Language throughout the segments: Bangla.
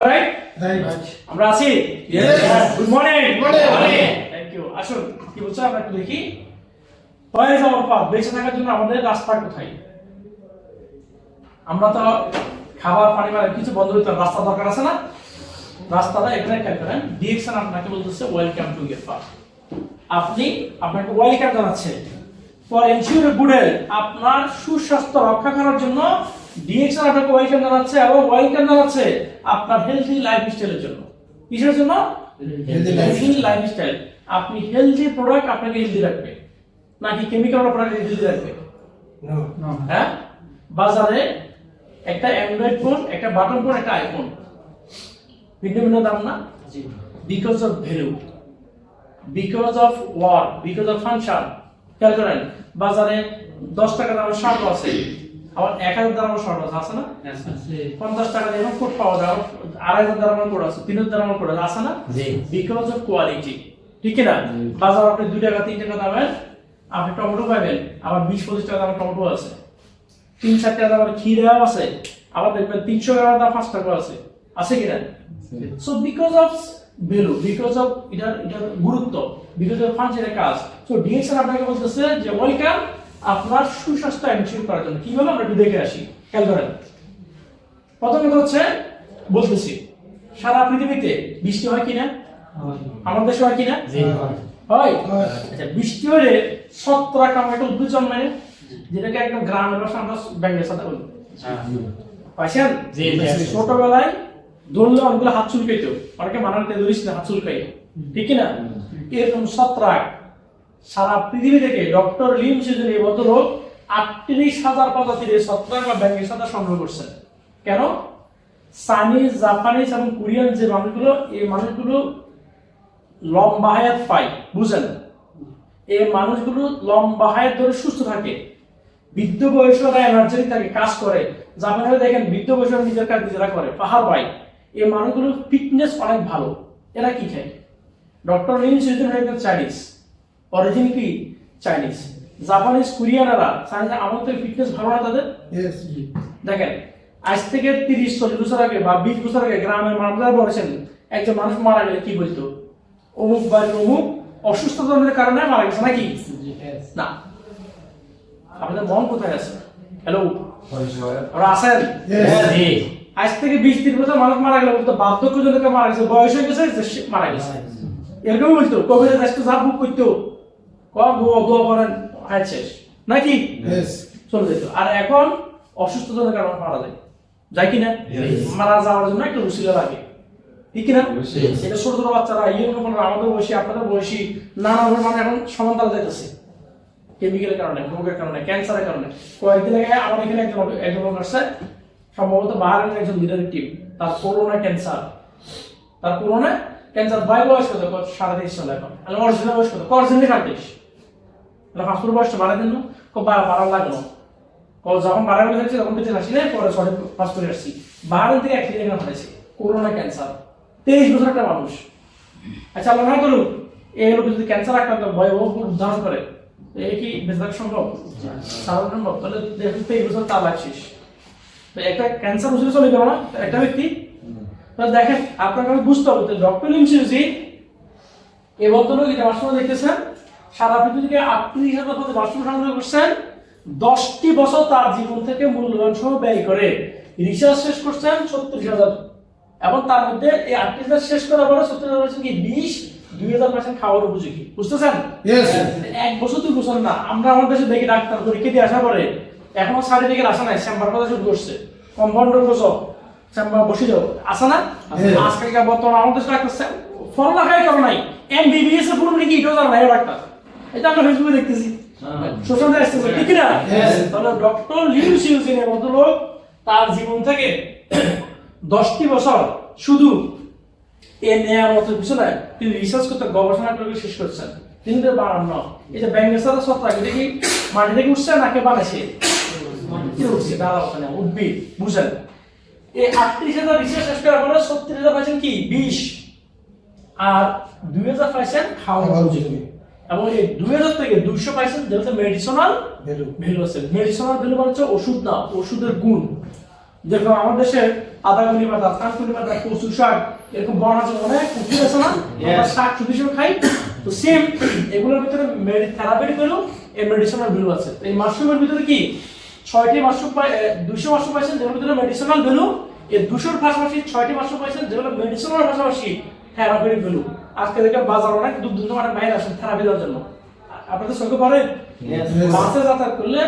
রাইট. আমরা আছি. গুড মর্নিং থ্যাংক ইউ আসুন কি বলছো? আমরা একটু দেখি। হোয়ার ইজ আওয়ার পাথ বেঁচে থাকার জন্য আমাদের রাস্তা কোথায়? আমরা তো খাবার পানি বা কিছু বন্ধ রাস্তা দরকার আছে না? রাস্তাটা এখানে খেয়াল করেন। ডিরেকশন আপনাকে বলতেছে ওয়েলকাম টু ইয়ার পাথ আপনি আপনাকে ওয়েলকাম জানাচ্ছে। ফর এনশিওর গুড হেলথ আপনার সুস্বাস্থ্য রক্ষা করার জন্য ডিএক্সএন আপনাকে ওয়েলকাম জানাচ্ছে এবং ওয়েলকাম জানাচ্ছে আপনার হেলদি লাইফস্টাইলের জন্য। কিসের জন্য? হেলদি লাইফস্টাইল আপনি হেলদি প্রোডাক্ট আপনাকে হেলদি রাখবে। নাকি কেমিক্যাল প্রোডাক্ট হেলদি রাখবে? হ্যাঁ? বাজারে একটা অ্যান্ড্রয়েড ফোন একটা বাটন ফোন একটা আইফোন ভিন্ন ভিন্ন দাম না? Because of value because of work because of function খেয়াল করেন বাজারে দশ টাকা দামের শার্ট আছে। আবার এক হাজার দামের শার্ট আছে আছে না? পঞ্চাশ টাকা দিয়ে কোট পাওয়া যায় আড়াই হাজার দামের কোট আছে তিন হাজার দামের কোট আছে না? বিকজ অফ কোয়ালিটি ঠিক না বাজার আপনি দুই টাকা তিন টাকা দামের আপনি টমেটো পাবেন আবার বিশ পঁচিশ টাকা দামের টমেটো আছে। তিন চার টাকা দামের ক্ষীরাও আছে আবার দেখবেন তিনশো টাকা দাম পাঁচ টাকা আছে। আছে কিনা? So because of value because of এটার এটার গুরুত্ব বিকজ অফ ফাংশনের কাজ। সো ডিএক্সএন আপনাকে বলতেছে যে ওয়েলকাম আপনার সুস্বাস্থ্য এনশিওর করার জন্য। কীভাবে আমরা একটু দেখে আসি? খেয়াল করেন। প্রথম কথা হচ্ছে বলতেছি সারা পৃথিবীতে বৃষ্টি হয় কিনা? আমাদের দেশে হয় কিনা? হয়। আচ্ছা বৃষ্টি হলে ছত্রাক নামে একটা উদ্ভিদ জন্মায়? যেটাকে একদম গ্রামের ভাষা আমরা ব্যাঙ্গের সাথে বলি। পাইছেন? জি, আছে। ছোটবেলায় দৌড়লে অনেকগুলো হাত চুলকাইতো। অনেকে মানার তেদুরিস না হাত চুলকাই ঠিক না এরকম ছত্রাক সারা পৃথিবী থেকে ডক্টর লিম সিজন এই ভদ্রলোক আটত্রিশ হাজার প্রজাতির ছত্রাক বা ব্যাঙ্গের সাথে সংগ্রহ করছেন কেন? চাইনিজ, জাপানিজ এবং কোরিয়ান যে মানুষগুলো, এই মানুষগুলো লম্বা হায়াত পায়, বুঝেন? এই মানুষগুলো লম্বা হায়াত ধরে সুস্থ থাকে, বৃদ্ধ বয়সরা এনার্জেটিক থাকে, কাজ করে। জাপানিরা দেখেন, বৃদ্ধ বয়সরা নিজের কাজ নিজেরা করে, পাহাড় পায়। এই মানুষগুলোর ফিটনেস অনেক ভালো। এরা কি খায়? Doctor Lim Siow Jin Chinese. Origin কি? চাইনিজ জাপানিজ কোরিয়ানারা চাইনিজ আমাদের ফিটনেস ভালো না তাদের? দেখেন আজ থেকে তিরিশ চল্লিশ বছর আগে বা বিশ বছর আগে গ্রামের মানুষরা বলেছেন একজন মানুষ মারা গেলে কি বলতো? অমুক বাড়ির অমুক অসুস্থতার কারণে মারা গেছে নাকি? না। আপনাদের মন কোথায় আছে? হ্যালো ওরা আজ থেকে বিশ তিরিশ বছর মানুষ মারা গেলে বলতো বার্ধক্যজনক মারা গেছে বয়স হয়ে গেছে মারা গেছে। এরকমই বলতো কোভিড দেশটা যা বুক করতো। কম দোয়া করেন আয় শেষ। নাকি চলে যেত আর এখন অসুস্থতার কারণে মারা যায়। যায় কিনা মারা যাওয়ার জন্য একটা উসিলা লাগে। ঠিক কিনা এটা ছোট ছোট বাচ্চারা ইয়ং কাপড়রা আমাদের বয়সী আপনাদের বয়সী নানা ধরনের এখন সমান তারা যাইতেছে। কেমিক্যালের কারণে রোগের কারণে ক্যান্সারের কারণে। কয়েকদিন আগে আমার এখানে একজন একজন লোক আসছে সম্ভবত বাহারের একজন লিডারের টিম তার করোনা ক্যান্সার তার করোনা ক্যান্সার বাই বয়স কত? সাড়ে তেইশ সাল এখন। আমি অরিজিনাল বয়স কত? অরিজিনালি সাড়ে তেইশ পাসপোর্ট বয়সটা বাড়াই দিন কো বাড়া লাগল। ও যখন বাড়া গেলে হয়েছে, তখন বেঁচে আসি না পরে সরে পাস করে আসছি। বাহারের থেকে এক ক্লিনিক হয়েছে করোনা ক্যান্সার তেইশ বছর একটা মানুষ। আচ্ছা আল্লাহ না করুক, এই লোক যদি ক্যান্সার আক্রান্ত ভয়াবহ রূপ ধারণ করে এই কি বেঁচে থাকা সম্ভব? সাধারণ সম্ভব। তাহলে দেখুন তেইশ বছর তার লাগছিস তো একটা ক্যান্সার ওষুধ চলে গেল না? একটা ব্যক্তি তাহলে দেখেন আপনাকে আমি বুঝতে হবে ডক্টর লিমসিউজি এই ভদ্রলোক এটা বাস্তব দেখতেছেন সারা পৃথিবীকে আটত্রিশ হাজার পথে বাস্তব সংগ্রহ করছেন দশটি বছর তার জীবন থেকে মূল্যবান সহ ব্যয় করে। রিসার্চ শেষ করছেন ছত্রিশ হাজার। এবং তার মধ্যে এই আটত্রিশ হাজার শেষ করার পরে ছত্রিশ হাজার পার্সেন্ট কি বিশ দুই হাজার পার্সেন্ট খাওয়ার উপযোগী। বুঝতেছেন. এক বছর দুই বছর না। আমরা আমাদের দেশে দেখি ডাক্তার পরীক্ষা দিয়ে আসার পরে এখনও সার্টিফিকেট আসা নাই চেম্বার কথা শুরু করছে কম্পাউন্ডার বসো চেম্বার বসে যাও। আসা না? আজকালকার বর্তমান আমাদের দেশে ডাক্তার পড়ালেখাই করো নাই। এমবিবিএস এর পুরো নাকি এটাও জানা ডাক্তার এটা আমরা ফেসবুকে দেখতেছি। সোশ্যাল মিডিয়া আসতেছে ঠিক না তাহলে ডক্টর লিউ সিউসিনের মতো লোক তার জীবন থেকে দশটি বছর শুধু এ নেওয়ার মতো কিছু নাই তিনি রিসার্চ করতে গবেষণা করে শেষ করছেন। তিনি তো বানান এই যে ব্যাঙ্গের সাথে সত্তা এটা কি মাটি থেকে উঠছে নাকি বানাইছে উঠছে। ওখানে উদ্ভিদ বুঝেন। এই আটত্রিশ হাজার রিসার্চ শেষ করার পরে সত্তর হাজার পাইছেন কি? বিষ আর দুই হাজার পাইছেন খাওয়া। এবং এই দুই হাজার থেকে দুইশো পাইছেন যেটা মেডিসিনাল Value. ভ্যালু। আছে। মেডিসিনাল ভ্যালু মানে হচ্ছে ওষুধ না ওষুধের গুণ। যেরকম আমাদের দেশে আদা কুলি পাতা কান কুলি পাতা কচু শাক এরকম বন আছে অনেক উদ্ভিদ আছে না? আমরা শাক শুধু হিসেবে খাই। তো সেম এগুলোর ভিতরে থেরাপির ভ্যালু এই মেডিসিনাল ভ্যালু আছে। এই মাশরুমের ভিতরে কি? ছয়টি মাশরুম পাই দুশো মাশরুম পাইছেন যেগুলোর ভিতরে মেডিসিনাল ভ্যালু এই দুশোর পাশাপাশি ছয়টি মাশরুম পাইছেন যেগুলো মেডিসিনাল পাশাপাশি থেরাপির ভ্যালু আজকে দেখে বাজার অনেক দূর দূর অনেক বাইরে আসেন থেরাপি দেওয়ার জন্য। আপনাদের সঙ্গে Yes. বাসে যাতায়াত করলে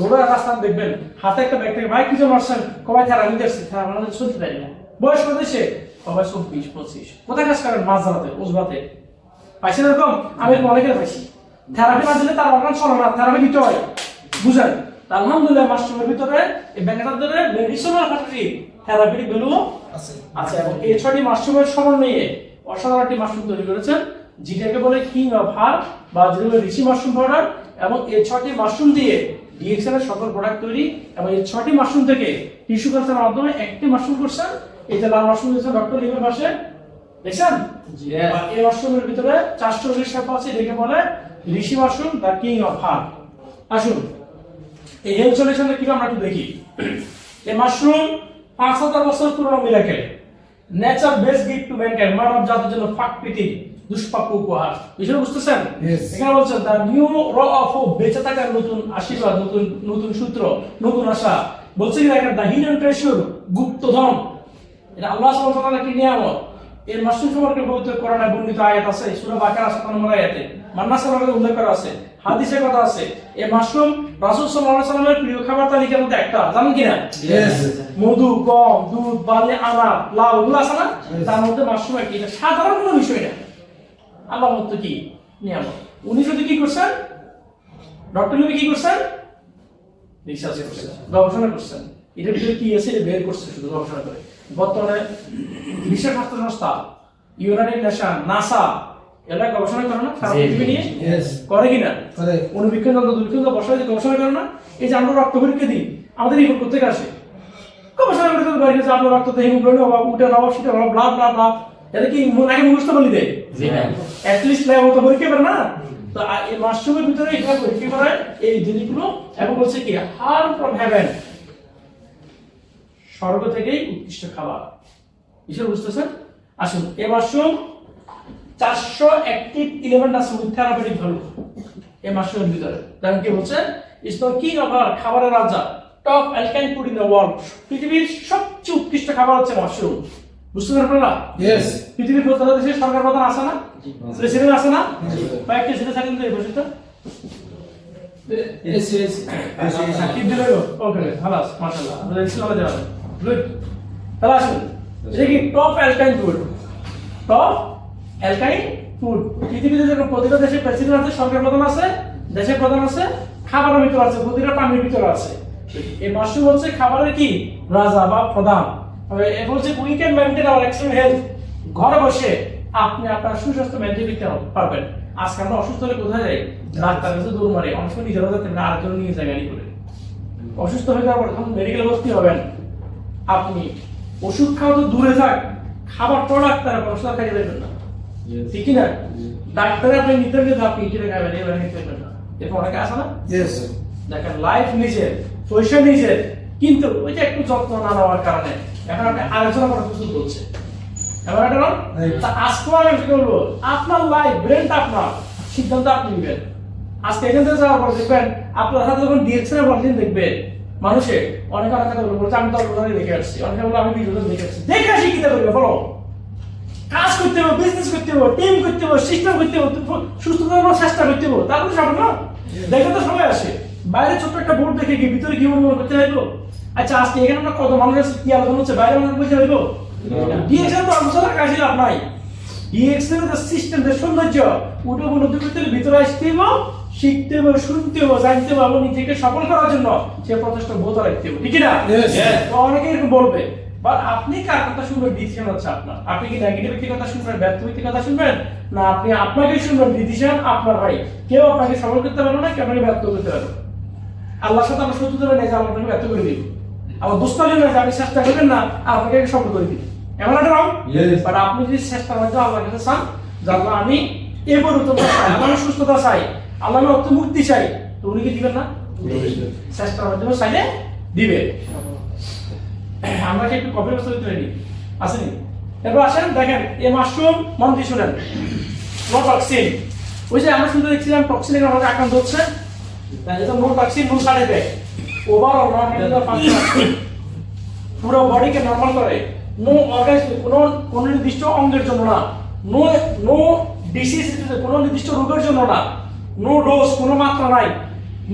রোডের রাস্তা দেখবেন হাতে একটা ব্যাগ থেকে ভাই কিছু মারছেন কবাই থারা নিতে আসছে? থারা মানে চলতে পারি না। বয়স কত সে কবাই চব্বিশ পঁচিশ। কোথায় কাজ করেন? মাছ ধরাতে উজবাতে। পাইছেন এরকম? আমি অনেকের পাইছি। থেরাপি না দিলে তার অর্গান চলে না। থেরাপি দিতে হয়। বুঝেন? তা আলহামদুলিল্লাহ মাশরুমের ভিতরে এই ভিতরে মেডিসিনাল ফ্যাক্টরি থেরাপির ভ্যালু আছে। আচ্ছা এবং এই ছয়টি মাশরুমের সমন্বয়ে অসাধারণ একটি মাশরুম তৈরি করেছেন যেটাকে বলে কিং অফ হার্ট বা বলে রিচি মাশরুম পাউডার এবং এই ছয়টি মাশরুম দিয়ে ডিএক্সএল এর সকল প্রোডাক্ট তৈরি এবং এই ছয়টি মাশরুম থেকে টিস্যু কালচারের মাধ্যমে একটি মাশরুম করছেন। এই যে লাল মাশরুম দিয়েছে ডক্টর লিমের পাশে। দেখছেন? এই মাশরুমের ভিতরে চারশো টাকা আছে এটাকে বলে reishi mushroom the king of heart আসুন। এই হেলথ সলিউশনে কি আমরা একটু দেখি? এই মাশরুম পাঁচ হাজার বছর পুরনো miracle nature best gift to mankind মানব জাতির জন্য প্রীতি দুষ্প্রাপ্য উপহার। বিষয় বুঝতেছেন. এখানে বলছেন দ্য নিউ র অফ বেঁচে থাকার নতুন আশীর্বাদ নতুন নতুন সূত্র নতুন আশা। বলছে কি দেখেন দ্য হিডেন ট্রেশর গুপ্তধন। এটা আল্লাহ সুবহানাহু ওয়া তাআলার কি নিয়ামত। এর মাশরুম সম্পর্কে পবিত্র কোরআনে বর্ণিত আয়াত আছে সূরা বাকারা 57 নম্বর আয়াতে। মান্না সাল্লাল্লাহু উল্লেখ করা আছে হাদিসে কথা আছে। এই মাশরুম রাসূল সাল্লাল্লাহু আলাইহি সাল্লামের প্রিয় খাবার তালিকার মধ্যে একটা জানেন কি না? মধু গম দুধ বার্লি আনা লাউ এগুলো আছে না? তার মধ্যে মাশরুম একটি এটা সাধারণ কোনো বিষয় না। আল্লাহ মত কি? নিয়ামত। উনি যদি কি করছেন? ডক্টর লিবি কি করছেন? রিসার্চ করছেন গবেষণা করছেন। এটার ভিতরে কি আছে? এটা বের করছে শুধু গবেষণা করে। বর্তমানে বিশ্ব স্বাস্থ্য সংস্থা ইউনাইটেড নেশন নাসা এরা গবেষণা করে না সারা পৃথিবী নিয়ে করে কিনা? অনুবীক্ষণ যন্ত্র দুরীক্ষণ যন্ত্র বসায় যে গবেষণা করে না। এই যে আমরা রক্ত পরীক্ষা দিই আমাদের রিপোর্ট করতে আসে? গবেষণা করে তো বাইরে যে আপনার রক্ততে হিমোগ্লোবিন অভাব উঠে অভাব সেটা অভাব ব্লা ব্লা ব্লা এটা কি আগে মুখস্থ বলি দেয় অ্যাটলিস্ট ল্যাব তো পরীক্ষা করে না? তো এই মাশরুমের ভিতরে এটা পরীক্ষা করে এই জিনিসগুলো এবং বলছে কি হার ফ্রম হেভেন স্বর্গ থেকেই উৎকৃষ্ট খাবার। ঈশ্বর বুঝতেছেন আসুন এই মাশরুম চারশো অ্যাক্টিভ ইলেভেন আছে উইথ থেরাপিটিক ভ্যালু এই মাশরুমের ভিতরে। দেখেন কি বলছে? ইজ দ্য কিং অফ আর খাবারের রাজা টপ অ্যালকাইন ফুড ইন দ্য ওয়ার্ল্ড পৃথিবীর সবচেয়ে উৎকৃষ্ট খাবার হচ্ছে মাশরুম বুঝতে পারবেন আপনারা? Yes. পৃথিবীর প্রত্যেকটা দেশে সরকার প্রধান আছে না? প্রেসিডেন্ট আছে না? কয়েকটা সেটা থাকেন তো এই বসে তো? Yes, yes. সাকিব দিলে ওকে খালাস মাশাআল্লাহ। আমরা ইসলামে যাবেন গুড তাহলে আসুন। এটা কি টপ অ্যালকাইন ফুড টপ অ্যালকাইন ফুড। পৃথিবীতে যখন প্রতিটা দেশে প্রেসিডেন্ট আছে সরকার প্রধান আছে দেশের প্রধান আছে খাবারের ভিতর আছে প্রতিটা পানির ভিতর আছে। এই মাশরুম হচ্ছে খাবারের কি? রাজা বা প্রধান। তবে এ বলছে we can maintain our extreme health ঘরে বসে আপনি আপনার সুস্বাস্থ্য মেনটেন করতে পারবেন। আজকে আমরা অসুস্থ হলে কোথায় যাই? ডাক্তার কাছে দৌড় মারি। অনেক সময় নিজেরা যাতে না আরেকজন নিয়ে যায় গাড়ি করে। অসুস্থ হয়ে যাওয়ার পর যখন মেডিকেলে ভর্তি হবেন। আপনি ওষুধ খাওয়া তো দূরে থাক। খাবার তো ডাক্তার ওষুধ খাইয়ে দেবেন না। ঠিক না ডাক্তারে আপনি নিতে গেলে আপনি নিতে দেবেন না এরকম অনেকে আছে না. দেখেন লাইফ নিজের পয়সা নিজের কিন্তু ওই যে একটু যত্ন না নেওয়ার কারণে এখন আপনি আলোচনা করার এবার একটা না? আজকে আমি কি বলব আপনার লাইফ ব্রেনটা আপনার। সিদ্ধান্ত আপনি নেবেন। আজকে এখান থেকে যাওয়ার পর দেখবেন আপনার হাতে যখন ডিরেকশনে বলছেন দেখবেন মানুষে অনেক অনেক কথা বলব আমি তো দেখে আসছি। অনেকে বলে আমি দেখে আসছি। দেখে আসি কি করবে বলো। কাজ করতে হবে বিজনেস করতে হবে টিম করতে হবে সিস্টেম করতে হবে সুস্থ থাকার চেষ্টা করতে হবে তারপরে সব না? দেখে তো সবাই আসে। বাইরে ছোট্ট একটা বোর্ড দেখে কি ভিতরে কি মনে করতে পারব আচ্ছা আজকে এখানে আমরা কত মানুষ আছে কি আলোচনা হচ্ছে বাইরে মানুষ বুঝতে পারব ডিএক্সএল তো আলোচনা কাজ লাভ নাই। ডিএক্সএল এর সিস্টেম যে সৌন্দর্য ওটা উপলব্ধি করতে ভিতরে আসতে হবে শিখতে হবে শুনতে হবে জানতে হবে নিজেকে সফল করার জন্য সে প্রচেষ্টা বোধ রাখতে হবে। ঠিক না? অনেকে এরকম বলবে। বাট আপনি কার কথা শুনবেন? ডিসিশন হচ্ছে আপনার। আপনি কি নেগেটিভ ব্যক্তির কথা শুনবেন ব্যর্থ ব্যক্তির কথা শুনবেন? না আপনি আপনাকে শুনবেন ডিসিশন আপনার ভাই। কেউ আপনাকে সফল করতে পারবে না কেউ আপনাকে ব্যর্থ করতে পারবে আল্লাহর সাথে আমরা শত্রু দেবেন যে আপনাকে ব্যর্থ করে দিবে। আবার দুষ্কালি নয় যে আপনি চেষ্টা করবেন না আপনাকে সফল করে দিবে এমন একটা রং বাট আপনি যদি চেষ্টার মধ্যে আল্লাহর কাছে চান যে আমি এই পরিবর্তনটা চাই আল্লাহ আমি সুস্থতা চাই আল্লাহ আমি অর্থ মুক্তি চাই তো উনি কি দিবেন না? চেষ্টার মাধ্যমে চাইলে দিবে। আমরা কি একটু কফি ব্যবস্থা তুলে নিই আসেনি? এরপর আসেন, দেখেন, এই মাশরুম, মন দিয়ে শুনেন। নো টক্সিন ওই যে আমরা শুনতে দেখছিলাম টক্সিনের কারণে আক্রান্ত হচ্ছে। এটা no toxin no side effect overall normal function পুরো বডিকে নরমাল করে। নো অর্গানিজম কোনো কোনো নির্দিষ্ট অঙ্গের জন্য না। নো নো ডিসিজ কোনো নির্দিষ্ট রোগের জন্য না। নো ডোজ কোনো মাত্রা নাই।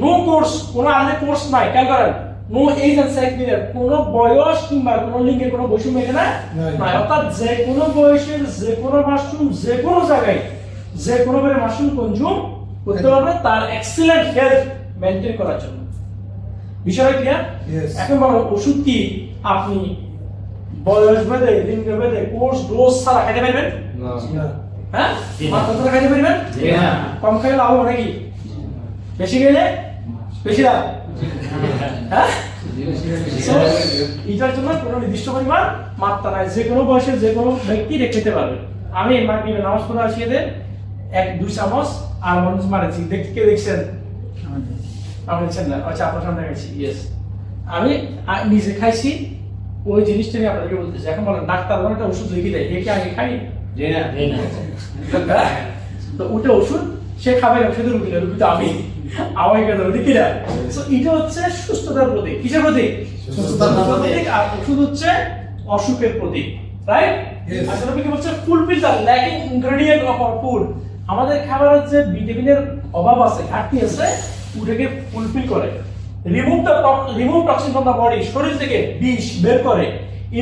নো কোর্স কোনো আলাদা কোর্স নাই। খেয়াল করেন। No age and sex needed কোনো বয়স কিংবা কোনো লিঙ্গের কোনো বৈষম্য এখানে নাই। নাই। অর্থাৎ যে কোনো বয়সের যে কোনো মাশরুম যে কোনো জায়গায় যে কোনো ভাবে মাশরুম কনজিউম করতে পারবে তার এক্সিলেন্ট হেলথ মেনটেন করার জন্য। বিষয়টা ক্লিয়ার এখন বলো ওষুধ কি আপনি বয়স ভেদে লিঙ্গ ভেদে কোর্স ডোজ ছাড়া খাইতে পারবেন? হ্যাঁ। মাত্রা ছাড়া খাইতে পারবেন? কম খাইলে লাভ হবে নাকি? বেশি খেলে বেশি লাভ? হ্যাঁ? এটার জন্য কোনো নির্দিষ্ট পরিমাণ মাত্রা নাই। যে কোনো বয়সের যে কোনো ব্যক্তি খেতে পারবে। আমি মাগরিবে নামাজ পড়ে আসিয়ে দে এক দুই চামচ আর মঞ্চ মারেছি দেখতে কে দেখছেন? আপনি দেখছেন না? আচ্ছা আপনার সামনে গেছি ইয়েস আমি নিজে খাইছি। ওই জিনিসটা নিয়ে আপনাদেরকে বলতেছি। এখন বলেন ডাক্তার আমার একটা ওষুধ লিখে দেয়। একে আগে খাই না হ্যাঁ? তো ওটা ওষুধ সে খাবে না শুধু রুগী না রুগী তো আমি। আমাকে কেন রুগী তো এটা হচ্ছে সুস্থতার প্রতীক। কিসের প্রতীক? সুস্থতার প্রতীক। আর ওষুধ হচ্ছে অসুখের প্রতীক রাইট আসলে কি বলছে? Fulfil the lacking ingredient of our food আমাদের খাবারের যে ভিটামিনের অভাব আছে ঘাটতি আছে ওটাকে ফুলফিল করে। Remove the remove toxin from the body শরীর থেকে বিষ বের করে।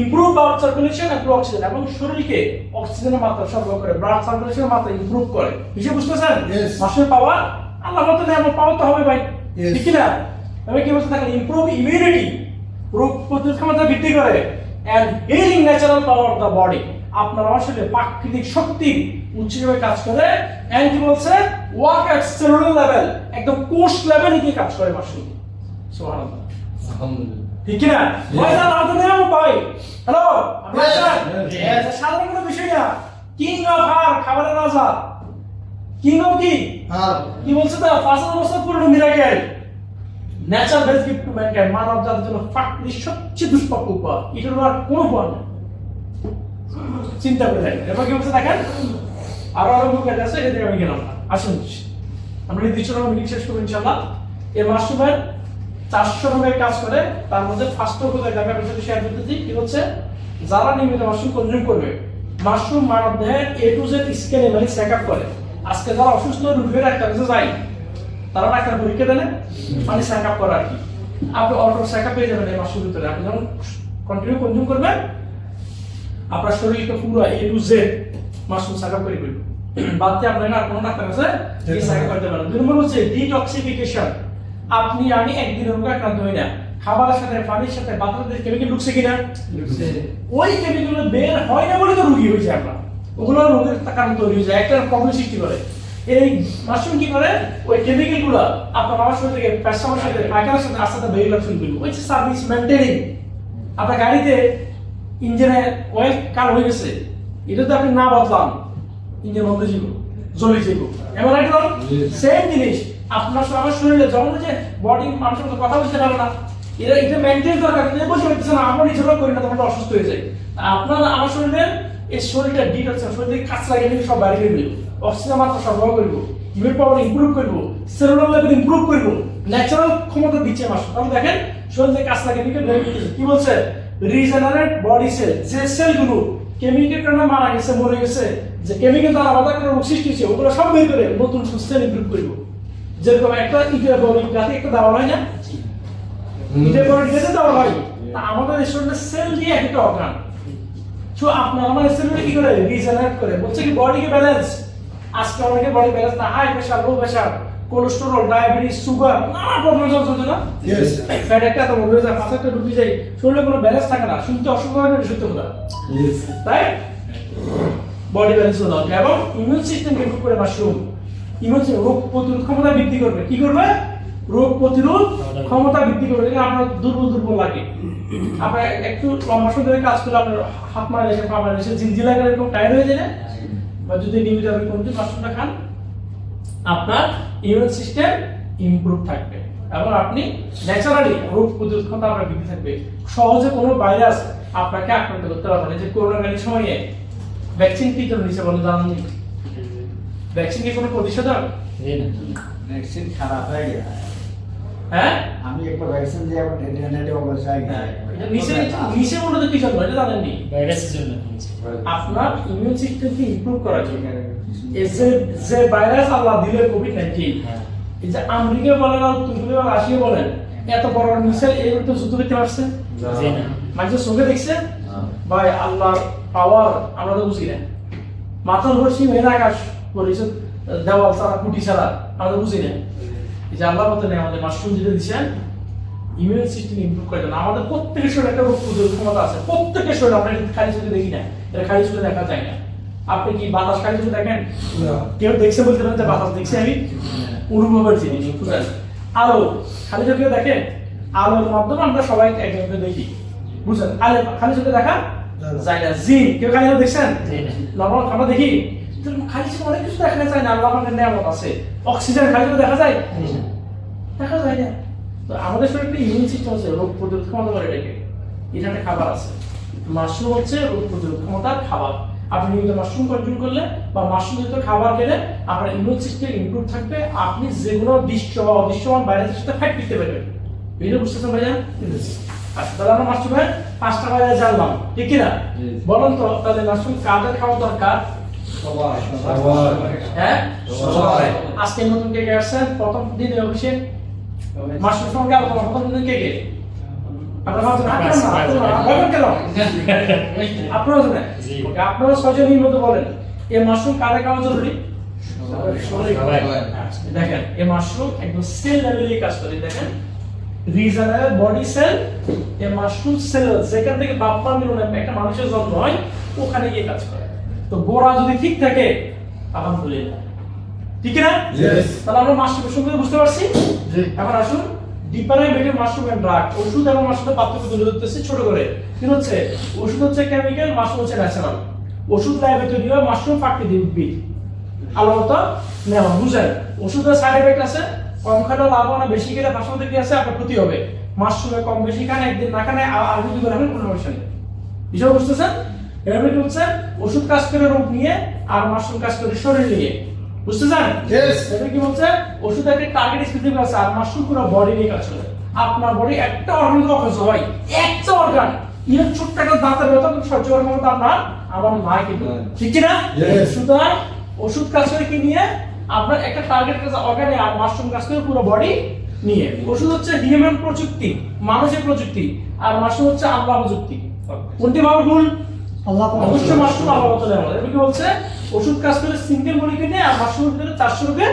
Improve blood circulation and oxygen এবং শরীরকে অক্সিজেনের মাত্রা সরবরাহ করে। ব্লাড সার্কুলেশনের মাত্রা ইমপ্রুভ করে। বিষয় বুঝতেছেন. মাসের পাওয়ার আল্লাহ মতো আমার পাওয়া তো হবে ভাই. ঠিক না তবে কি বলতে থাকেন ইমপ্রুভ ইমিউনিটি রোগ প্রতিরোধ ক্ষমতা বৃদ্ধি করে and healing natural power of the body আপনার আমার শরীরে প্রাকৃতিক শক্তি উচ্চ হিসেবে কাজ করে এন্ড কি বলছে? ওয়ার্ক এট সেলুলার লেভেল একদম কোষ লেভেলে গিয়ে কাজ করে মাশরুম সুবহানাল্লাহ। আলহামদুলিল্লাহ। ঠিক কি না ভাই না নাম তো নেই ভাই হ্যালো Yes. আছেন? সাধারণ কোনো বিষয় না। কিং অফ হার খাবারের রাজা। কিং অফ কি? আর কি বলছে তা? ফার্স্ট অবস্থা পুরো miracle. Natural best gift to mankind মানব জাতির জন্য প্রাকৃতিক সবচেয়ে দুষ্প্রাপ্য উপহার। এটার আর কোনো উপহার নেই। চিন্তা করে দেখেন। এবার কি বলছে দেখেন? আরও আরও বুক আছে আমি গেলাম। আসুন। আমরা নির্দিষ্ট মিটিং শেষ করব ইনশাল্লাহ এই মাশরুমের চারশো রকমের কাজ করে তার মধ্যে ফার্স্ট কোথায় আমি সাথে শেয়ার করতেছি কি হচ্ছে? যারা নিয়মিত মাশরুম কনজিউম করবে মাশরুম মানব দেহের এ টু জেড স্ক্যানে মানে চেক আপ করে। আজকে যারা অসুস্থ রোগীর একটা কাছে যায়। তারা ডাক্তার পরীক্ষা দেন মানে চেক আপ করে আর কি। আপনি অটো চেক আপ পেয়ে যাবেন এই মাশরুম ভিতরে। আপনি যখন কন্টিনিউ কনজিউম করবেন আপনার শরীরকে পুরো A to Z mushroom check up করে ফেলবে। বাদ দিয়ে আপনার আর কোনো ডাক্তার এই চেক আপ করতে পারেন দুই নম্বর হচ্ছে ডিটক্সিফিকেশন আপনি আমি একদিন রোগে আক্রান্ত হই না। খাবারের সাথে পানির সাথে বাতাসের কেমিক্যাল ঢুকছে কিনা? ওই কেমিক্যাল বের হয় না বলে তো রুগী হয়েছে আমরা। ওগুলো রোগের কারণ তৈরি হয়ে যায় একটা প্রবলেম সৃষ্টি করে। এই মাশরুম কি করে? ওই কেমিক্যালগুলো আপনার আমার শরীর থেকে পেশাবের সাথে পায়খানার সাথে আস্তে আস্তে বেরিয়ে শুরু করবে। ওই সার্ভিস মেনটেনিং আপনার গাড়িতে ইঞ্জিনে অয়েল কাল হয়ে গেছে এটা তো আপনি না বদলান ইঞ্জিন বন্ধ ছিল জ্বলে ছিল। এমন Yes. সেম জিনিস আপনার আমার শরীরে যখন যে বডি মানুষের মতো কথা বলতে পারে না এটা এটা মেনটেন দরকার বলতে পারতেছে না আমরা নিজেরা করি না তখন অসুস্থ হয়ে যায় আপনার আমার শরীরে এই শরীরটা শরীর থেকে কাজ লাগিয়ে নিয়ে সব বাইরে করে দিল অক্সিজেন মাত্রা সরবরাহ করব ইমিউন পাওয়ার ইমপ্রুভ করব সেলুলার লেভেল ইমপ্রুভ করব ন্যাচারাল ক্ষমতা দিচ্ছে মাস তাহলে দেখেন শরীর থেকে কাজ করতেছে। কি বলছে? রিজেনারেট বডি সেল যে সেলগুলো কেমিক্যাল কারণে মারা গেছে মরে গেছে যে কেমিক্যাল দ্বারা আলাদা করে রোগ সৃষ্টি হচ্ছে ওগুলো সব বের করে নতুন সেল ইমপ্রুভ করব। যেরকম একটা ইটের বডি গাতে একটা দেওয়া হয় না? বডি গেছে দেওয়া হয়। আমাদের এই শরীরের সেল দিয়ে একটা অর্গান সো আপনার আমার সেলটা কি করে? রিজেনারেট করে। বলছে কি বডিকে ব্যালেন্স আজকে অনেকে বডি ব্যালেন্স না high pressure low pressure cholesterol diabetes sugar নানা প্রবলেম চলছে না. ফ্যাট একটা তো মরে যায় পাঁচ একটা ঢুকে যায়। শরীরে কোনো ব্যালেন্স থাকে না। শুনতে অসুখ হয় না শুনতে কথা। তাই? বডি ব্যালেন্স হলো দরকার। এবং ইমিউন সিস্টেম ইমপ্রুভ করে মাশরুম ইমিউন রোগ প্রতিরোধ ক্ষমতা বৃদ্ধি করবে। কি করবে? রোগ প্রতিরোধ ক্ষমতা বৃদ্ধি করবে যেটা আপনার দুর্বল দুর্বল লাগে। আপনার একটু লম্বা সময় ধরে কাজ করলে আপনার হাত মারা এসে পা মারা এসে জিনজিলা করে এরকম টায়ার হয়ে যায় বা যদি নিয়মিত আপনি কোনটি মাশরুমটা খান আপনার ইমিউন সিস্টেম ইমপ্রুভ থাকবে। এবং আপনি ন্যাচারালি রোগ প্রতিরোধ ক্ষমতা আপনার বৃদ্ধি থাকবে। সহজে কোনো ভাইরাস আপনাকে আক্রান্ত করতে পারবে না। যে করোনাকালীন সময়ে ভ্যাকসিন কি জন্য নিচে বলে জানেন ভ্যাকসিন কি কোনো প্রতিষেধক ভ্যাকসিন খারাপ হয়ে গেছে। হ্যাঁ? আমি একটা ভ্যাকসিন দিয়ে নেটে এটা নিচে নিচে মূলত কি জন্য এটা জানেননি ভাইরাসের জন্য আপনার ইমিউন সিস্টেমকে ইমপ্রুভ করার জন্য এই যে যে ভাইরাস আল্লাহ দিলে কোভিড নাইন্টিন হ্যাঁ। এই যে আমেরিকা বলেন আর তুর্কি আর রাশিয়া বলেন এত বড় মিসাইল এই তো যুদ্ধ করতে পারছে? মানুষের চোখে দেখছে? ভাই আল্লাহর পাওয়ার আমরা তো বুঝি না। মাথার উপর সীম এর আকাশ করেছে দেওয়াল ছাড়া কুটি ছাড়া আমরা বুঝি না। এই যে আল্লাহ মতো আমাদের মাশরুম যেটা দিচ্ছেন ইমিউন সিস্টেম ইমপ্রুভ করে দেন। আমাদের প্রত্যেকের শরীরে একটা রোগ প্রতিরোধ ক্ষমতা আছে। প্রত্যেকের শরীরে আমরা খালি চোখে দেখি না। এটা খালি চোখে দেখা যায় না। আপনি কি বাতাস খালি চোখে দেখেন? কেউ দেখছে বলতে পারেন যে বাতাস দেখছি আমি। অনুভবের জিনিস আলো খালি চোখে দেখেন? আলোর মাধ্যমে আমরা সবাই একজনকে দেখি। বুঝলেন? আলো খালি চোখে দেখা যায় না। জিন কেউ খালি চোখে দেখছেন? নর্মাল আমরা দেখি? খালি অনেক কিছু দেখা যায় না আল্লাহ আমাদের নিয়ামত আছে। অক্সিজেন খালি দেখা যায়? দেখা যায় না। তো আমাদের শরীরে একটা ইমিউন সিস্টেম আছে রোগ প্রতিরোধ ক্ষমতা বলে এটাকে। এটা একটা খাবার আছে। মাশরুম হচ্ছে রোগ প্রতিরোধ ক্ষমতার খাবার। আপনি নিয়মিত মাশরুম কনজিউম করলে বা মাশরুম জাতীয় খাবার খেলে আপনার ইমিউন সিস্টেম ইমপ্রুভ থাকবে। আপনি যেগুলো দৃশ্য বা অদৃশ্যমান ভাইরাসের সাথে ফাইট করতে পারবেন। বুঝতে বুঝতেছেন ভাইজান আচ্ছা তাহলে আমরা মাশরুমের পাঁচটা ভাইরাস জানলাম। ঠিক কি না জি। বলুন তো তাহলে মাশরুম কাদের খাওয়া দরকার? হ্যাঁ? সবাই। আজকে নতুন কে কে আসছেন? প্রথম দিনে অভিষেক। মাশরুম সঙ্গে আলোচনা প্রথম দিনে কে কে? আপনারা ছয়জনই মতো বলেন। এই মাশরুম কারে খাওয়া জরুরি? আচ্ছা, দেখেন এই মাশরুম একদম সেল লেভেলে কাজ করে দেখেন। রিজনাল বডি সেল এই মাশরুম সেল যেখান থেকে বাপ্পা মিলন একটা মানুষের জন্ম হয় ওখানে গিয়ে কাজ করে। তো গোড়া যদি ঠিক থাকে আলহামদুলিল্লাহ। ঠিক না তাহলে আমরা মাশরুম সম্পর্কে বুঝতে পারছি? এখন আসুন মাশরুম এন্ড ড্রাগ ওষুধ এবং মাশরুমের পার্থক্য তুলে ধরতেছি ছোট করে। কি হচ্ছে ওষুধ হচ্ছে কেমিক্যাল মাশরুম হচ্ছে ন্যাচারাল ওষুধ ল্যাবে তৈরি হয় মাশরুম প্রাকৃতিক উদ্ভিদ নেওয়া বুঝেন। ওষুধের সাইড এফেক্ট আছে কম খাটা লাভ না বেশি খেলে ফাঁসমাতে কি আছে? আপনার ক্ষতি হবে। মাশরুমে কম বেশি খান একদিন না খানে আর আর যদি করে কোনো সমস্যা নেই বিষয় বুঝতেছেন কি হচ্ছে ওষুধ কাজ করে রোগ নিয়ে আর মাশরুম কাজ করে শরীর নিয়ে। বুঝতেছেন? Yes. এটা কি বলছে? ওষুধ একটা টার্গেট স্পেসিফিক আছে আর মাশরুম পুরো বডি নিয়ে কাজ করে। আপনার বডি একটা অর্গান অফিস হয় একটা অর্গান ইয়ে ছোট্ট একটা দাঁতের ব্যথা সহ্য করার ক্ষমতা আপনার আমার নাই কিন্তু। ঠিক কি না. সুতরাং ওষুধ কাজ করে কি নিয়ে? আপনার একটা টার্গেট কাজ অর্গানে আর মাশরুম কাজ করে পুরো বডি নিয়ে। ওষুধ হচ্ছে হিউম্যান প্রযুক্তি মানুষের প্রযুক্তি আর মাশরুম হচ্ছে আল্লাহ প্রযুক্তি। কোনটি পাওয়ারফুল আল্লাহ অবশ্যই মাশরুম আল্লাহ বলে? আমাদের কি বলছে? ওষুধ কাজ করে সিঙ্গেল মলিকুলে আর মাশরুমের ভিতরে চারশো রোগের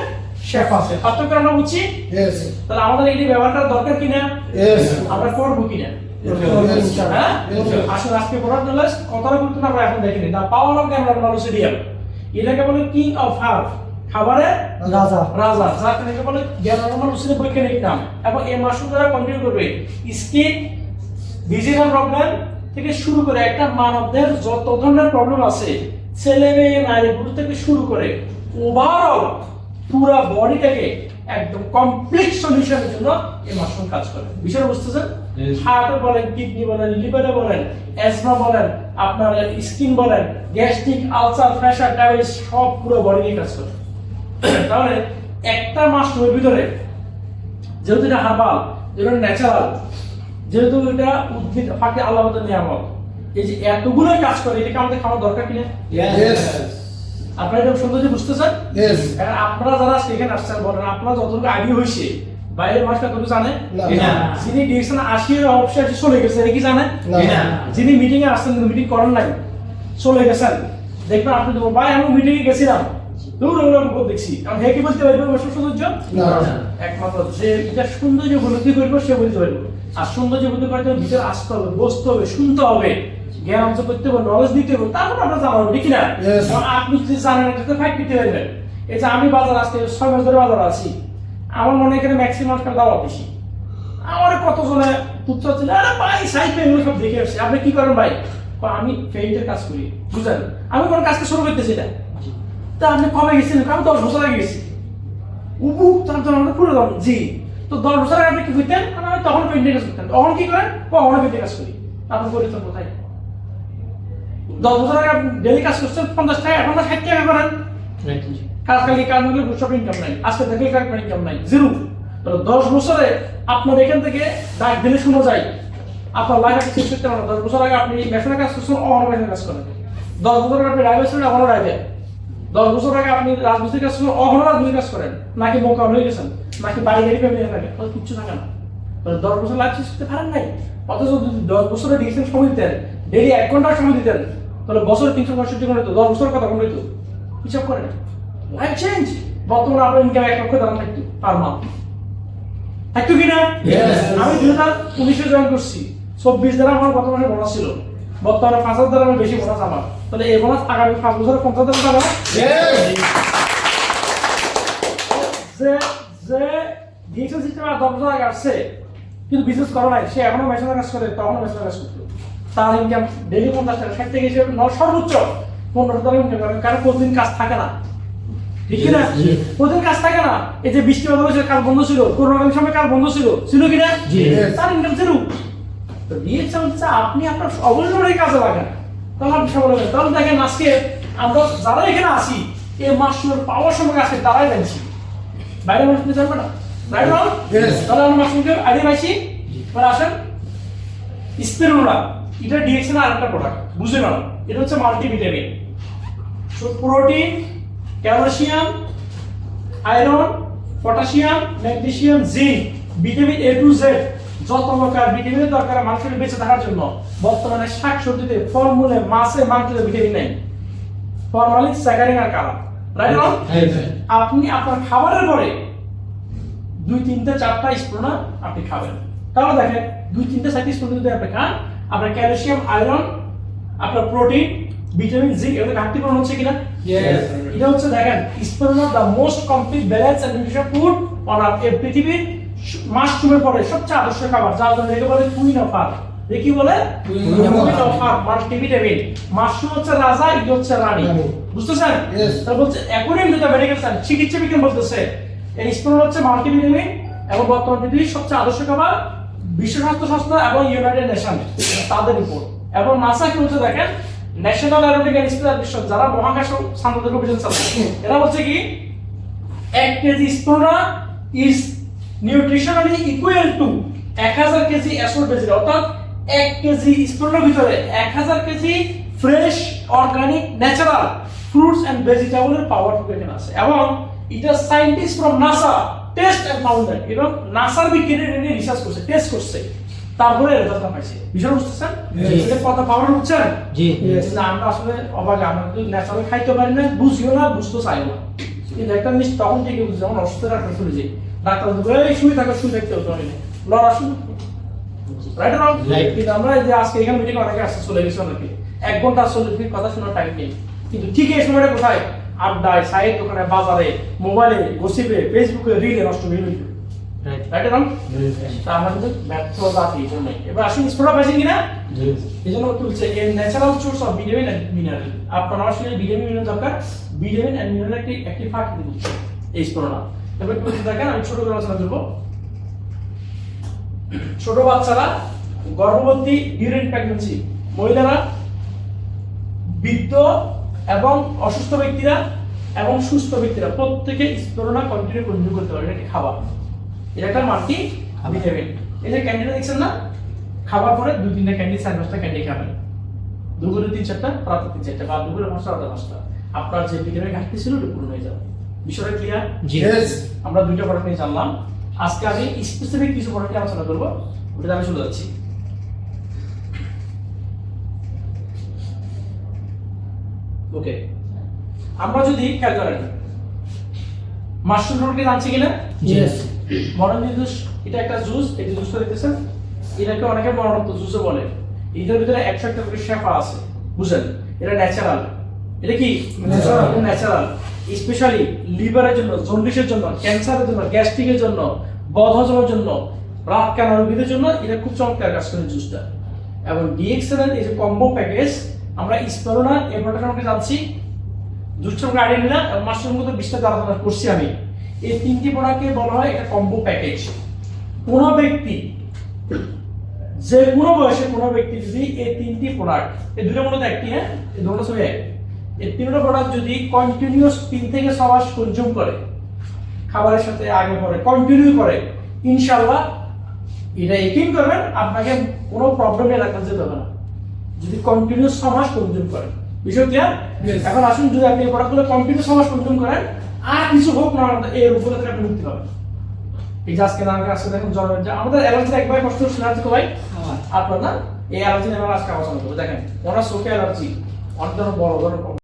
শেফ আছে। পার্থক্য আমরা বুঝছি? তাহলে আমাদের এটি ব্যবহার করার দরকার কিনা আমরা করব কিনা Yes. Yes. আসলে আজকে প্রোডাক্ট নলেজ কতটা গুরুত্ব আমরা এখন দেখিনি দা পাওয়ার অফ ক্যামেরা এটাকে বলে কিং অফ হার্ব খাবারের রাজা। রাজা। যাকে বলে বৈজ্ঞানিক নাম এবং এই মাশরুম দ্বারা কন্টিনিউ করবে। স্কিন ভিজিটাল প্রবলেম থেকে শুরু করে একটা মানবদের যত ধরনের প্রবলেম আছে ছেলে মেয়ে নারী পুরুষ থেকে শুরু করে ওভারঅল পুরো বডিটাকে একদম কমপ্লিট সলিউশনের জন্য এই মাশরুম কাজ করে। বিষয় বুঝতেছেন. হার্টে বলেন কিডনি বলেন লিভারে বলেন অ্যাজমা বলেন আপনার স্কিন বলেন গ্যাস্ট্রিক আলসার প্রেশার ডায়াবেটিস সব পুরো বডি নিয়ে কাজ করে। তাহলে একটা মাশরুমের ভিতরে যেহেতু এটা হার্বাল যেহেতু ন্যাচারাল যেহেতু এটা উদ্ভিদ ফাঁকে আল্লাহ নিয়ামত। এই যে এতগুলো কাজ করে এটাকে আমাদের খাওয়ার দরকার কিনা আপনারা এটা সৌন্দর্য বুঝতেছেন. আপনারা যারা সেখানে আসছেন বলেন আপনারা যতটুকু আইডিয়া হয়েছে বাইরের জানে। যিনি ডিরেকশন আসি অবশ্যই আসি চলে গেছে কি জানে? যিনি মিটিং এ আসছেন মিটিং করেন নাই চলে গেছেন। দেখবেন আপনি তো ভাই আমি মিটিং এ গেছিলাম। দূর দেখছি। কারণ হে কি বলতে পারবে? সৌন্দর্য? একমাত্র যে এটা সৌন্দর্য উপলব্ধি করবে সে বলতে পারবে। আর সৌন্দর্য উপলব্ধি করতে হলে ভিতরে আসতে হবে বসতে হবে শুনতে হবে জ্ঞান অর্জন করতে হবে নলেজ দিতে হবে তারপর আমরা জানাব ঠিক না Yes. কারণ আপনি যদি জানেন এটাতে ফাইট করতে পারবেন। এই যে আমি বাজার আজকে ছয় মাস ধরে বাজার আছি আমার মনে এখানে ম্যাক্সিমাম দাওয়া বেশি। আমার কত জনে তুচ্ছ ছিল আরে ভাই সাইড এগুলো সব দেখে আসছে আপনি কি করেন ভাই? আমি পেইন্টের কাজ করি বুঝলেন? আমি কোন কাজকে শুরু করতেছি না। তা আপনি কবে গেছিলেন? আমি দশ বছর আগে গেছি। উবু তার জন্য আমরা পুরো দাম জি। তো দশ বছর আগে আপনি কি করতেন আমি তখন পেন্টিং কাজ করতেন তখন কি করেন? কখনো কাজ করি। আপনার পরিচয় কোথায়? দশ বছর আগে ডেলি কাজ করছেন, পঞ্চাশ টাকা এখন ষাট টাকা করেন। কাজ খালি কাজ নিলে সব ইনকাম নাই। আজকে দেখলে কাজ ইনকাম নাই? জিরো। দশ বছরে আপনার এখান থেকে ডাক দিলে শোনা যায়। আপনার লাইফ শেষ করতে পারেন দশ বছর আগে আপনি মেশিনের কাজ করছেন অন্য কাজ করেন। দশ বছর আগে আপনি ড্রাইভার ছিলেন দশ বছর আগে আপনি রাজমিস্ত্রির কাজ করছেন অহনো রাজমিস্ত্রির কাজ করেন নাকি মোকা হয়ে গেছেন নাকি বাড়ি গাড়ি ফ্যামিলি থাকে তাহলে কিচ্ছু থাকে না দশ বছর লাগছে করতে পারেন নাই। অথচ যদি দশ বছরে ডিসেন্ট সময় দিতেন ডেলি এক ঘণ্টার সময় দিতেন তাহলে বছরে তিনশো পঁয়ষট্টি ঘণ্টা হতো দশ বছর কথা কম হইতো। হিসাব করেন। লাইফ চেঞ্জ বর্তমানে আপনার ইনকাম এক লক্ষ দাম থাকতো পার মান্থ থাকতো কি না? Yes. আমি দুই হাজার উনিশে জয়েন করছি চব্বিশ দ্বারা আমার গত মাসে বোনাস ছিল। বর্তমানে পাঁচ হাজার আমার বেশি বোনাস আমার। তাহলে এই বোনাস আগামী পাঁচ বছরে পঞ্চাশ হাজার টাকা যে যে ডিএক্সএল সিস্টেম আর দশ বছর আগে আসছে কিন্তু বিজনেস করে নাই সে এখনও মেশিনের কাজ করে তখনও মেশিনের কাজ করতো। তার ইনকাম ডেলি পঞ্চাশ টাকা ষাট থেকে হিসেবে সর্বোচ্চ পনেরো টাকা ইনকাম করে কারণ প্রতিদিন কাজ থাকে না। ঠিক না। প্রতিদিন কাজ থাকে না। এই যে বৃষ্টি বাদল হয়েছে কাজ বন্ধ ছিল করোনাকালীন সময় কাজ বন্ধ ছিল ছিল কিনা? তার ইনকাম জিরো তো ডিএক্সএল হচ্ছে আপনি আপনার অবশ্যই কাজে লাগান। তাহলে আপনি সফল হবেন। তাহলে দেখেন আজকে আমরা যারা এখানে আসি এই মাসুর পাওয়ার সময় আজকে তারাই জানছি। বাইরে মানুষ নিতে পারবে না? Right Yes. তাহলে আমরা মাসুমকে আইডিয়া পাইছি। এবার আসেন। স্পেরুলা এটা ডিএক্সএল আর একটা প্রোডাক্ট বুঝে নাও এটা হচ্ছে multivitamin protein calcium iron potassium magnesium zinc vitamin A to Z যত প্রকার ভিটামিনের দরকার মানুষের বেঁচে থাকার জন্য বর্তমানে শাক সবজিতে ফলমূলে মাছে মাংসতে ভিটামিন নেই। ফরমালিন স্যাকারিন আর কালার রাইট আপনি আপনার খাবারের পরে দুই তিনটা চারটা স্পুন আপনি খাবেন। তাহলে দেখেন দুই তিনটা চারটি স্পুন যদি আপনি খান। আপনার ক্যালসিয়াম আয়রন আপনার প্রোটিন ভিটামিন জি এগুলো ঘাটতি পূরণ হচ্ছে কিনা? এটা হচ্ছে দেখেন spoon of the most complete balance and nutrition food on এই পৃথিবীর মাশরুমের পরে সবচেয়ে আদর্শ খাবার যার জন্য একে বলে কুইন অফ আর্থ এ কি বলে? কুইন অফ মাল্টিভিটামিন মাশরুম হচ্ছে রাজা এটা হচ্ছে রানী। বুঝতেছেন. তার বলছে মেডিকেল সায়েন্স চিকিৎসা বিজ্ঞান বলতেছে? এই স্পুন হচ্ছে মাল্টিভিটামিন এবং বর্তমান পৃথিবীর সবচেয়ে আদর্শ খাবার বিশ্ব স্বাস্থ্য সংস্থা এবং ইউনাইটেড নেশন তাদের উপর। এবং নাসা কি বলছে দেখেন? ন্যাশনাল স্পেস মিশন যারা মহাকাশ শান্তদের অভিযান চালাচ্ছে এরা বলছে কি এক কেজি স্পোনা ইজ নিউট্রিশনালি ইকুয়াল টু এক হাজার কেজি অ্যাসোড বেজিল অর্থাৎ এক কেজি স্পোনার ভিতরে এক হাজার KG fresh organic natural fruits and ভেজিটেবলের power এখানে আছে এবং এটা scientist from NASA test and founded এবং নাসার বিজ্ঞানী এটা নিয়ে রিসার্চ করছে টেস্ট করছে। তারপরে রেজাল্টটা পাইছে। বিষয় বুঝতেছেন. এটার কথা পাওয়ার বুঝছেন জি। আমরা আসলে অবাক আমরা যদি ন্যাচারাল খাইতে পারি না বুঝিও না বুঝতে চাইও না। কিন্তু একটা জিনিস তখন থেকে বুঝি যখন অসুস্থ রাখতে চলে যাই। ডাক্তার বলবে এই শুয়ে থাকো শুয়ে থাকতে হতো আমি লড়া শুরু। রাইট রং কিন্তু আমরা যে আজকে এখানে মিটিং অনেকে আসছে চলে গেছে অনেকে। এক ঘণ্টা চল্লিশ মিনিট কথা শোনার টাইম নেই। কিন্তু ঠিক এই সময়টা কোথায়? আড্ডায় সাইড দোকানে বাজারে মোবাইলে গসিপে ফেসবুকে রিলে নষ্ট হয়ে গেল। রাইট রং তা আমরা ব্যর্থ জাতি এই এবার আসুন স্পোর্ট পাইছেন কিনা? এই জন্য তুলছে এর natural source of vitamin and mineral আপনার আসলে ভিটামিন মিনারেল দরকার। ভিটামিন এন্ড মিনারেল একটি একটি ফাঁকি দিচ্ছে এই স্পোরনা এবার আমি ছোট করে আলোচনা করব। ছোট বাচ্চারা গর্ভবতী ডিউরিং প্রেগন্যান্সি মহিলারা বৃদ্ধ এবং অসুস্থ ব্যক্তিরা এবং সুস্থ ব্যক্তিরা প্রত্যেকে কন্টিনিউ কন্টিনিউ করতে পারে এটা খাবার? এটা একটা মাল্টি ভিটামিন এই যে ক্যান্ডিটা দেখছেন না? খাবার পরে দুই তিনটা ক্যান্ডি চার পাঁচটা ক্যান্ডি খাবেন। দুপুরে তিন চারটা রাতে তিন চারটা বা দুপুরে পাঁচটা রাতে পাঁচটা। আপনার যে ভিটামিন ঘাটতি ছিল ওটা পূরণ হয়ে যাবে। বিষয়টা ক্লিয়ার জি। আমরা দুইটা প্রোডাক্ট নিয়ে জানলাম। আজকে আমি স্পেসিফিক কিছু প্রোডাক্ট নিয়ে আলোচনা করব। ওটাতে আমি চলে যাচ্ছি ওকে আমরা যদি খেয়াল করেন মাশরুম সম্পর্কে জানছি কিনা. মডার্ন জুস এটা একটা জুস এই জুসটা দেখতেছেন এটাকে অনেকে মরণত্ব জুসও বলে। এটার ভিতরে একশো একটা করে শেফা আছে। বুঝলেন? এটা ন্যাচারাল এটা কি. ন্যাচারাল স্পেশালি লিভারের জন্য জন্ডিসের জন্য ক্যান্সারের জন্য গ্যাস্ট্রিকের জন্য, বদহজমের জন্য রাত কানা রোগীদের জন্য এটা খুব চমৎকার কাজ করে জুসটা এবং ডিএক্সেলের এই যে কম্বো প্যাকেজ আমরা স্পেরোনা এই প্রোডাক্ট জানছি। জুসটা আমাকে আইডিয়া নিলাম এবং মাসের মধ্যে বিশটা আলোচনা করছি আমি। এই তিনটি প্রোডাক্টকে বলা হয় এটা কম্বো প্যাকেজ কোনো ব্যক্তি, যে কোনো বয়সে কোনো ব্যক্তি যদি এই তিনটি প্রোডাক্ট এই দুটো মধ্যে একটি হ্যাঁ? এই দুটো ছবি এক। এই তিনটা প্রোডাক্ট যদি কন্টিনিউয়াস তিন থেকে ছ মাস কনজিউম করে খাবারের সাথে আগে পরে কন্টিনিউ করে ইনশাআল্লাহ এটা করবেন আপনাকে কোনো প্রবলেমে রাখতে যেতে হবে না। যদি কন্টিনিউস ছ মাস কনজিউম করেন। বিষয় ক্লিয়ার এখন আসুন যদি আপনি এই প্রোডাক্টগুলো কন্টিনিউ ছ মাস কনজিউম করেন আর কিছু হোক না এই রোগগুলো থেকে আপনি মুক্তি পাবেন এই যে আজকে কাছে দেখুন জ্বর হচ্ছে। আমাদের অ্যালার্জি একবার কষ্ট হচ্ছে না ভাই? আপনার না? এই অ্যালার্জি নিয়ে আমরা আজকে আলোচনা করব। দেখেন ওনার চোখে অ্যালার্জি অনেক ধরনের বড় ধরনের